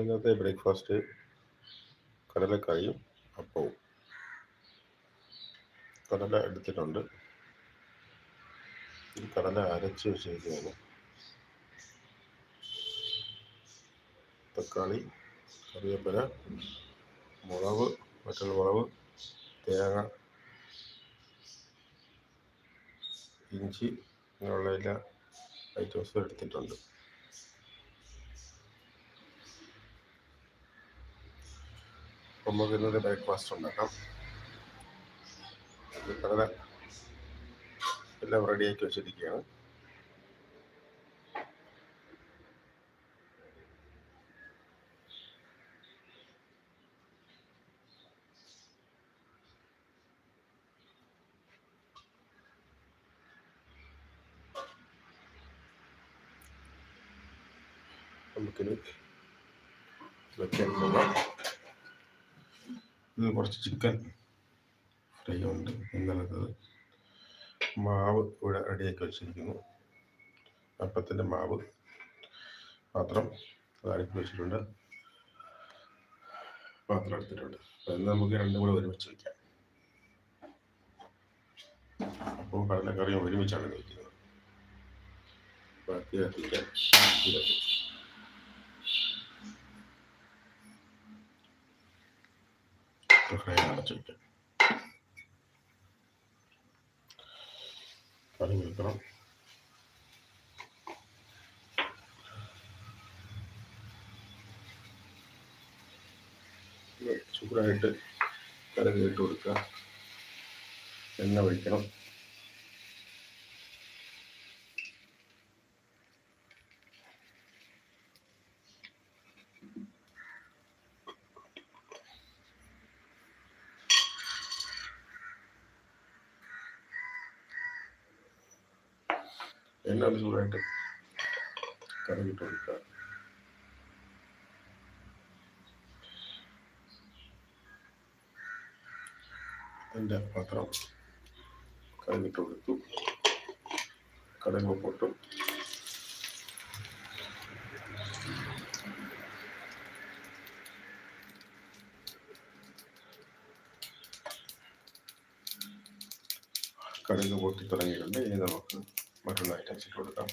ഇന്നത്തെ ബ്രേക്ക്ഫാസ്റ്റ് കടലക്കറിയും അപ്പവും. കടല എടുത്തിട്ടുണ്ട്. ഈ കടല അരച്ച് വെച്ചിരിക്കുകയാണ്. തക്കാളി കറിവേപ്പില മുളക് മറ്റുള്ള മുളക് തേങ്ങ ഇഞ്ചി ഇങ്ങനെയുള്ള എല്ലാ ഐറ്റംസും എടുത്തിട്ടുണ്ട്. അപ്പം ബ്രേക്ക്ഫാസ്റ്റ് ഉണ്ടാക്കാം കടല എല്ലാം റെഡിയാക്കി വെച്ചിരിക്കുകയാണ് നമുക്കിത് വെക്കാൻ പോകാം ഇത് കുറച്ച് ചിക്കൻ ഫ്രൈ ഉണ്ട് ഇന്നലത്തത് മാവ് ഇവിടെ റെഡിയാക്കി വെച്ചിരിക്കുന്നു. അപ്പത്തിന്റെ മാവ് പാത്രം അടുക്കി വെച്ചിട്ടുണ്ട്. പാത്രം എടുത്തിട്ടുണ്ട്. അപ്പം നമുക്ക് രണ്ടും കൂടെ ഒരുമിച്ച് വയ്ക്കാം അപ്പോൾ കടലക്കറിയും ഒരുമിച്ചാണ് വയ്ക്കുന്നത് ബാക്കി കത്തിക്കാൻ ഫ്രൈ കറി വെക്കണം ചൂടായിട്ട് കറി കൊടുക്കുക. എണ്ണ ഒഴിക്കണം എണ്ണ ഒന്ന് ചൂടായിട്ട് കറി ഇട്ട് കൊടുക്കുക എന്റെ പാത്രം കറി ഇട്ട് കൊടുത്തു കടങ്ങ പൊട്ടു. കടുക് പൊട്ടി തുടങ്ങിയിട്ടുണ്ട്. ഇനി നമുക്ക് മറ്റുള്ള ഐറ്റംസ് ഇട്ട് കൊടുക്കാം.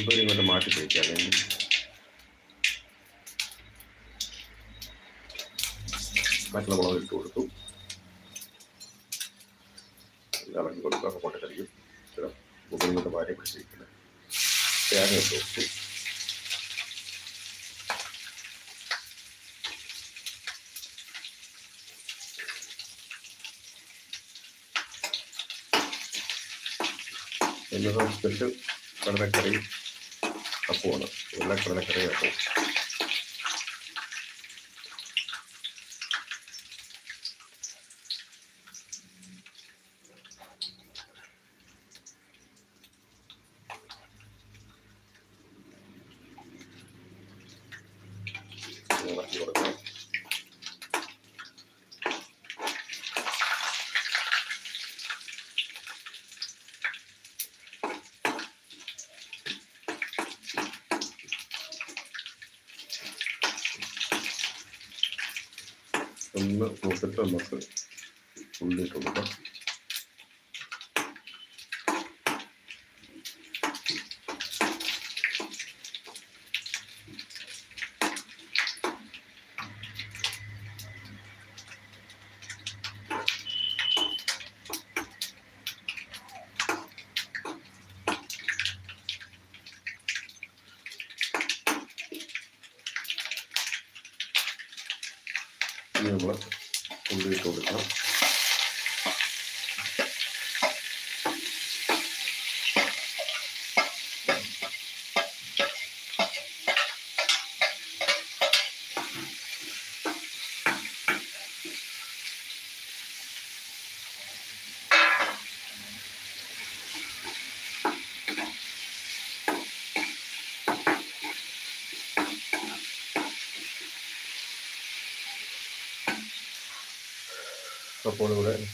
ഇവർ ഇങ്ങോട്ട് മാറ്റി തേക്കാം അല്ലെങ്കിൽ മറ്റുള്ള മുളക് ഇട്ട് കൊടുത്തു. ഇളക്കി കൊടുക്കുക പൊട്ടക്കരിക്കും മുകളിൽ ഇങ്ങോട്ട് മാറ്റി പിടിച്ചിരിക്കുന്നത് തേങ്ങ ഇട്ട് കൊടുത്തു. എന്നതാണ് സ്പെഷ്യൽ കടലക്കറി അപ്പമാണ് കടലക്കറി അപ്പം ഇളക്കി കൊടുക്കണം ഒന്ന് നോക്കിയിട്ട് നമുക്ക്. ഉള്ളിട്ട് കൊടുക്കാം ഇനി നമ്മൾ ഉള്ളിട്ട് കൊടുക്കണം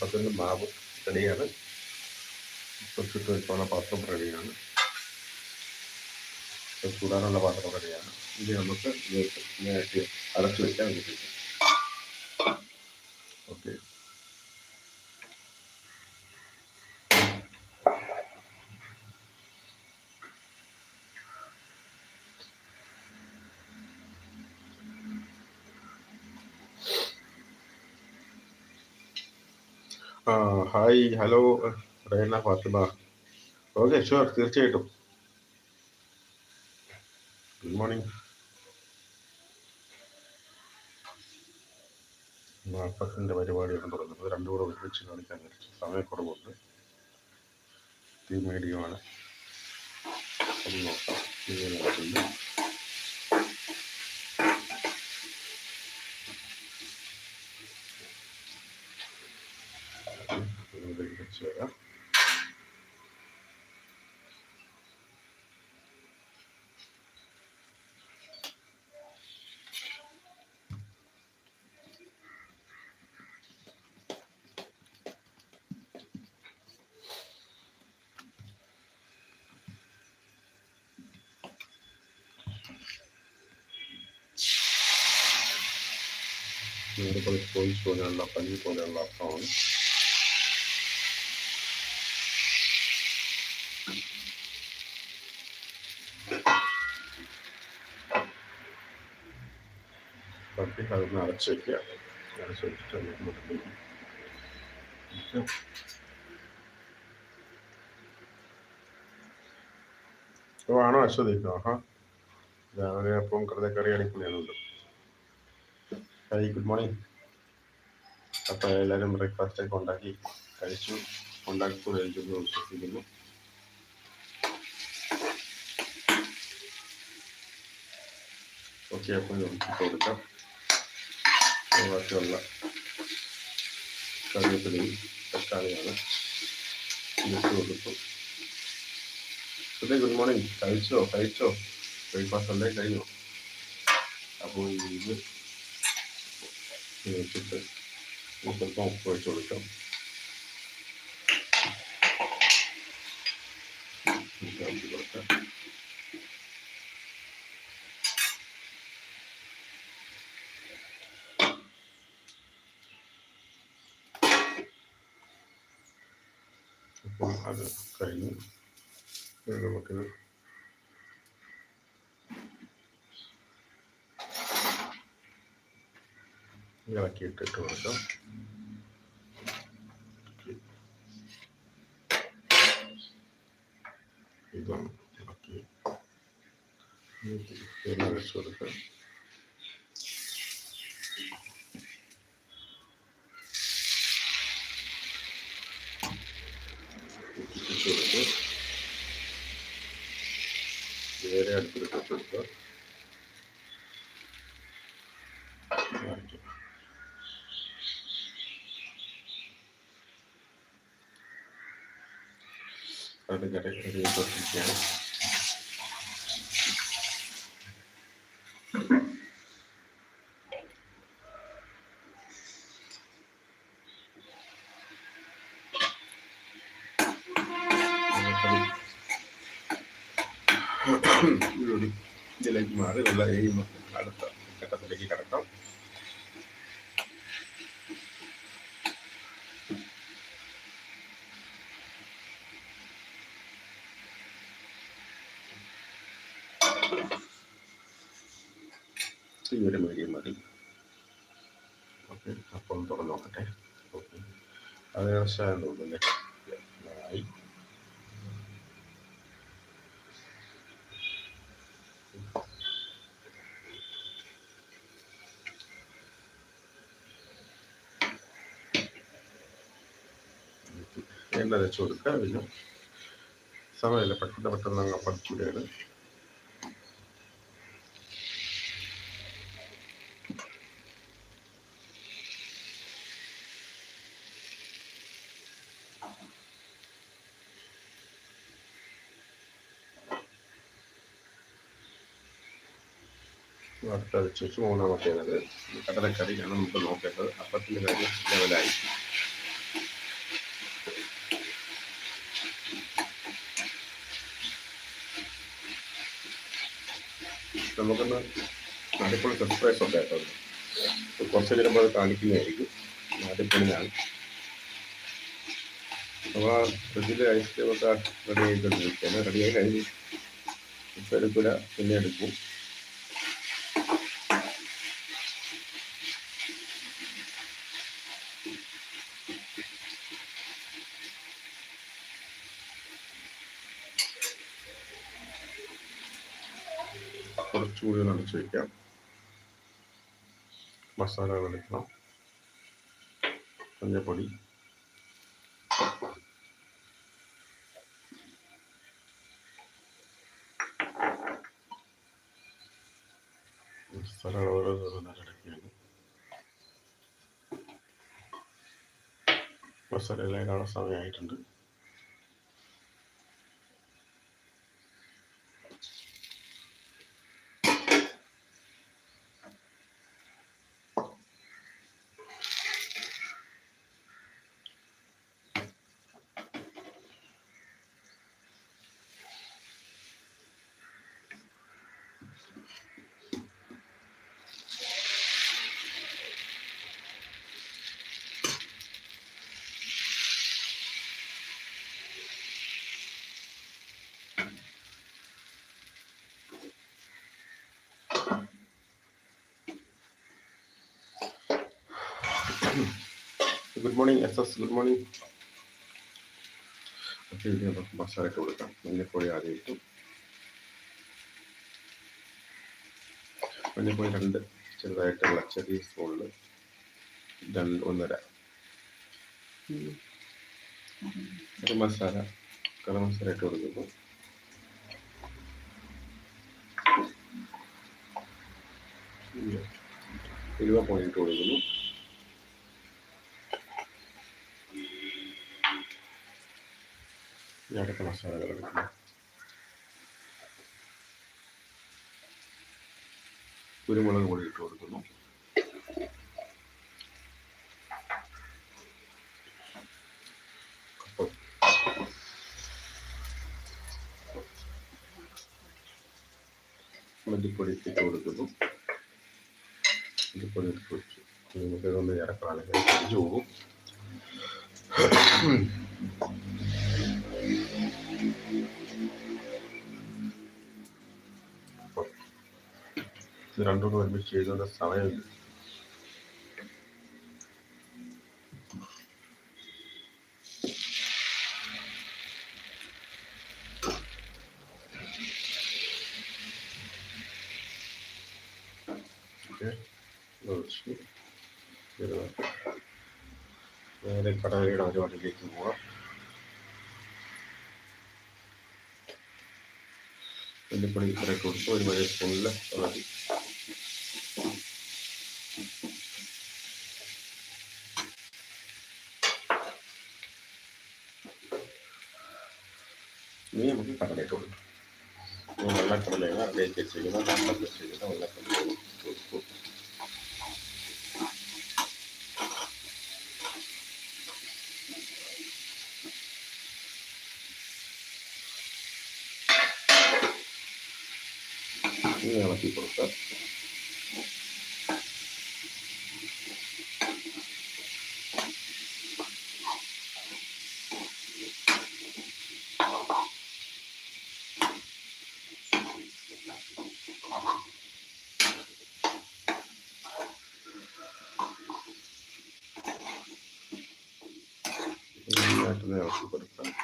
ഇവിടെ പത്തിന്റെ മാവ് റെഡിയാണ്. തൊട്ടിട്ട് വെക്കാനുള്ള പാത്രം റെഡിയാണ്. ചൂടാനുള്ള പാത്രം റെഡിയാണ്. ഇനി നമുക്ക് അടച്ചു വെക്കാൻ വേണ്ടിയിട്ട്. ഓക്കെ ആ hi hello. Rahana Fathima. Okay sure തീർച്ചയായിട്ടും. Good morning. നാൽപ്പത്തിന്റെ പരിപാടിയാണ് തുടങ്ങുന്നത്. രണ്ടു കൂടെ ഒരുമിച്ച് കാണിക്കാൻ കഴിച്ചു സമയക്കുറവുണ്ട്. തീ മീഡിയമാണ് നോക്കാം. ഇങ്ങനെ നടക്കുന്നു ഇതിലേക്ക് വെച്ച് വരാം ഇവിടെ പോയി പോലെയുള്ള പനി പോലെയുള്ള അർത്ഥമാണ് അതൊന്ന് അടച്ച് വയ്ക്കുക അടച്ച് വെച്ചിട്ട് ആണോ അശ്വതിക്കോ ആഹാ. രാവിലെ അപ്പം കൃതക്കറി അടിക്കുന്നുണ്ട് ഹൈ ഗുഡ് മോർണിംഗ് അപ്പോൾ എല്ലാവരും ബ്രേക്ക്ഫാസ്റ്റ് ഒക്കെ ഉണ്ടാക്കി കഴിച്ചു. ഉണ്ടാക്കി കഴിച്ചു വിശ്വസിക്കുന്നു. ഓക്കെ അപ്പോൾ നമുക്ക് കൊടുക്കാം. ബാക്കിയുള്ള കറിവേപ്പിലയും തക്കാളിയാണ് ഇട്ട് കൊടുക്കും അതെ ഗുഡ് മോർണിംഗ് കഴിച്ചോ? കഴിച്ചോ? ബ്രേക്ക്ഫാസ്റ്റ് എല്ലാം കഴിഞ്ഞു? അപ്പോൾ ഇത് വെച്ചിട്ട് സ്വല്പം ഉപ്പ് വെച്ച് കൊടുക്കാം ഇളക്കി കൊടുക്കാം അപ്പോൾ അത് കഴിഞ്ഞു. നമുക്കിത് ഇളക്കിയിട്ട് ഇട്ട് കൊടുക്കാം. ഇതാണ് ഇളക്കി. വെച്ച് കൊടുക്കാം. ഇട്ട് കൊടുത്ത് വേറെ അടുത്തിട്ട് കൊടുക്കുക. അത് കടയിൽ കൊടുത്തിരിക്കുകയാണ് ഇതിലൊരു കിടക്കാം ഈ ഒരു മീഡിയം മതി. ഓക്കെ അപ്പം തുറന്ന് നോക്കട്ടെ. ഓക്കെ അത് ഏകദേശം തോന്നുന്നല്ലേ എണ്ണ വെച്ച് കൊടുക്കുക. പിന്നെ സമയമില്ല. പെട്ടെന്ന് പെട്ടെന്ന് അങ്ങ് വെച്ച് വെച്ച് മൂന്നാമത്തേത്. കടലക്കറിയാണ് നമുക്ക് നോക്കേണ്ടത്. അപ്പത്തിന്റെ കാര്യം ലെവലായി നമുക്കൊന്ന് അടിപൊളി സർപ്രൈസ് ഉണ്ട് കേട്ടോ കുറച്ച് നേരം അത് കാണിക്കുന്നതായിരിക്കും. അടിപൊളിയാണ്. അപ്പോൾ ആ ഫ്രിഡ്ജിൽ ഐസ്ക്രീം ഒക്കെ റെഡി ചെയ്തിട്ടിരിക്കുകയാണ് റെഡിയായി കഴിഞ്ഞ് ഇപ്പം എടുക്കില്ല പിന്നെ എടുക്കും. കുറച്ചുകൂടി ഒന്ന് അടച്ചു വയ്ക്കാം മസാലകൾ എടുക്കണം. മഞ്ഞപ്പൊടി. മസാലകൾ മസാല എല്ലാം സമയമായിട്ടുണ്ട്. Good morning S S good morning അപ്പോൾ ഇത് നമുക്ക് മസാല ഇട്ട് കൊടുക്കാം. മഞ്ഞപ്പൊടി ആദ്യം ഇട്ടു. മഞ്ഞപ്പൊടി രണ്ട് ചെറുതായിട്ടുള്ള ചെറിയ സ്പൂണിൽ രണ്ട് ഒന്നര. ഗരം മസാല ഗരം മസാല ഇട്ട് കൊടുക്കുന്നു. ഇരുപത് പോയിന്റ് കൊടുക്കുന്നു. ഇനി അടുത്ത മസാലകൾ എടുക്കുന്നു. കുരുമുളക് പൊടി ഇട്ട് കൊടുക്കുന്നു. മല്ലിപ്പൊടി ഇട്ട് കൊടുക്കുന്നു. മല്ലിപ്പൊടി ഇട്ട് കൊടുത്തു നമുക്ക് ഇതൊന്ന് ഇറക്കുകയാണെങ്കിൽ അടിച്ചു പോകും. ഇത് രണ്ടും കൂടെ ഒരുമിച്ച് ചെയ്തുകൊണ്ട് സമയമില്ല. നേരെ കടലയുടെ പരിപാടിയിലേക്ക് പോവാം. മല്ലിപ്പൊടി ഇത്ര കൊടുത്ത് ഒരു വലിയ സ്പൂണിൽ മതി ഇനി നമുക്ക് കടലയിട്ട് കൊടുക്കാം ഇനി വെള്ളക്കടലയാണ് അതിലേക്ക് വെച്ചിരിക്കുന്ന വെള്ളം വെച്ചിരിക്കുന്ന വെള്ളക്കടല കൊടുക്കും ഇനി ഇളക്കി കൊടുക്കാം നന്നായിട്ട് ഇളക്കി കൊടുക്കണം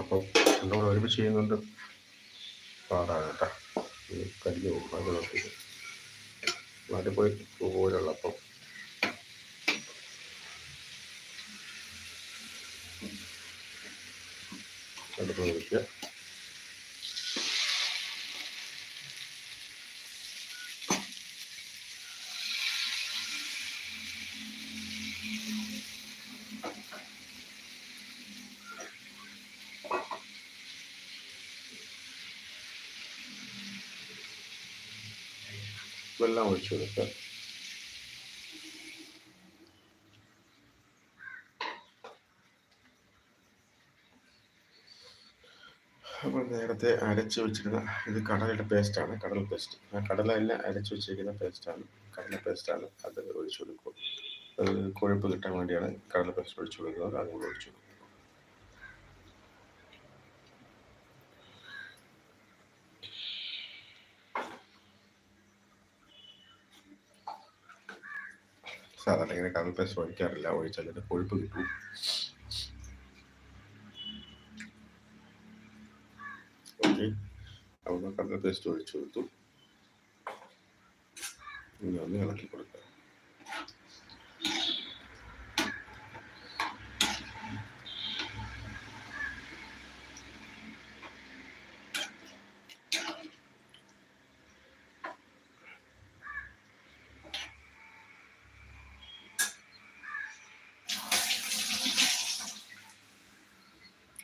അപ്പം രണ്ടും കൂടെ ഒരുമിച്ച് ചെയ്യുന്നുണ്ട് പാടാണ് കേട്ടോ കരിഞ്ഞു പോകും അത് നോക്കി നാട്ടിൽ പോയി പോലുള്ള വെള്ളം ഒഴിച്ചു കൊടുക്കുക. നമ്മൾ നേരത്തെ അരച്ച് വെച്ചിരുന്ന ഇത് കടലയുടെ പേസ്റ്റാണ് കടൽ പേസ്റ്റ് ആ എല്ലാം അരച്ച് വെച്ചിരിക്കുന്ന പേസ്റ്റാണ് കടല പേസ്റ്റാണ് അത് ഒഴിച്ചു കൊടുക്കുക. അത് കൊഴുപ്പ് കിട്ടാൻ വേണ്ടിയാണ് കടല പേസ്റ്റ് ഒഴിച്ചു കൊടുക്കുന്നത്. അതും ഒഴിച്ചു കൊടുക്കുക. കടൽ പേസ്റ്റ് ഒഴിക്കാറില്ല ഒഴിച്ചാൽ കൊഴുപ്പ് കിട്ടും. ഓക്കെ അപ്പോൾ കടല പേസ്റ്റ് ഒഴിച്ചു കൊടുത്തു. ഇനി ഒന്ന് ഇളക്കി കൊടുക്കുക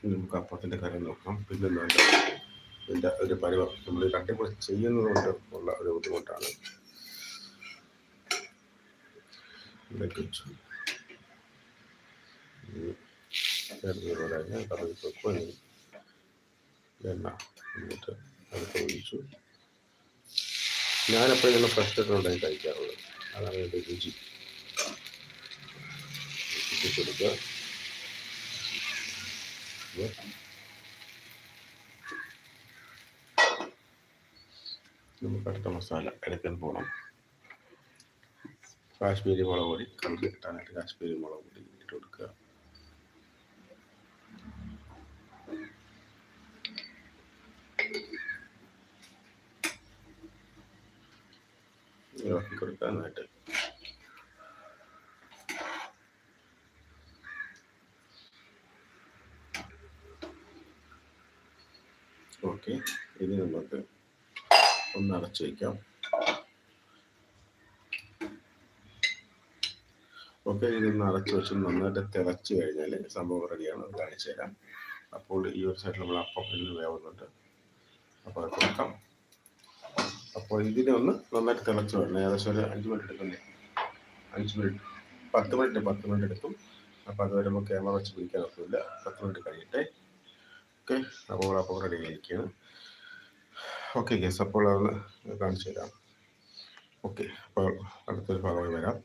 ഇനി നമുക്ക് അപ്പത്തിന്റെ കാര്യം നോക്കാം. പിന്നെ വേണ്ട. ഇതിന്റെ ഒരു പരിവം നമ്മൾ കട്ടിപ്പുറ ചെയ്യുന്നത് കൊണ്ട് ഉള്ള ഒരു ബുദ്ധിമുട്ടാണ്. ഞാനെപ്പോഴും ഫ്രഷ് ആയിട്ട് കഴിക്കാറുള്ളത് അതാണ് എന്റെ രുചി കൊടുക്കുക. നമുക്ക് അടുത്ത മസാല എടുക്കാൻ പോകണം കാശ്മീരി മുളക് പൊടി കളർ കിട്ടാനായിട്ട് കാശ്മീരി മുളക് പൊടി ഇട്ട് കൊടുക്കുക. ഇളക്കി കൊടുക്കാനായിട്ട് ഓക്കെ. ഇനി നമുക്ക് ഒന്ന് അടച്ചു വയ്ക്കാം. ഓക്കെ ഇതൊന്ന് അടച്ചു വെച്ച് നന്നായിട്ട് തിളച്ച് കഴിഞ്ഞാൽ സംഭവം റെഡിയാണ് അത് കാണിച്ചു തരാം. അപ്പോൾ ഈ ഒരു സൈഡിൽ നമ്മൾ അപ്പം വേവുന്നുണ്ട്. അപ്പോൾ അത് കൊടുക്കാം. അപ്പോൾ ഇതിനെ ഒന്ന് നന്നായിട്ട് തിളച്ച് വരണം. ഏകദേശം ഒരു അഞ്ച് മിനിറ്റ് എടുക്കണ്ടേ അഞ്ച് മിനിറ്റ് പത്ത് മിനിറ്റ് പത്ത് മിനിറ്റ് എടുക്കും. അപ്പോൾ അതുവരെ നമുക്ക് ക്യാമറ വെച്ച് പിടിക്കാൻ ഒക്കില്ല. പത്ത് മിനിറ്റ് കഴിയട്ടെ ഓക്കെ. അപ്പോൾ അപ്പോൾ റെഡി ആയിരിക്കുകയാണ്. ഓക്കെ ഗസ് അപ്പോൾ അതൊന്ന് കാണിച്ചു തരാം ഓക്കെ അപ്പോൾ അടുത്തൊരു ഭാഗമായി വരാം.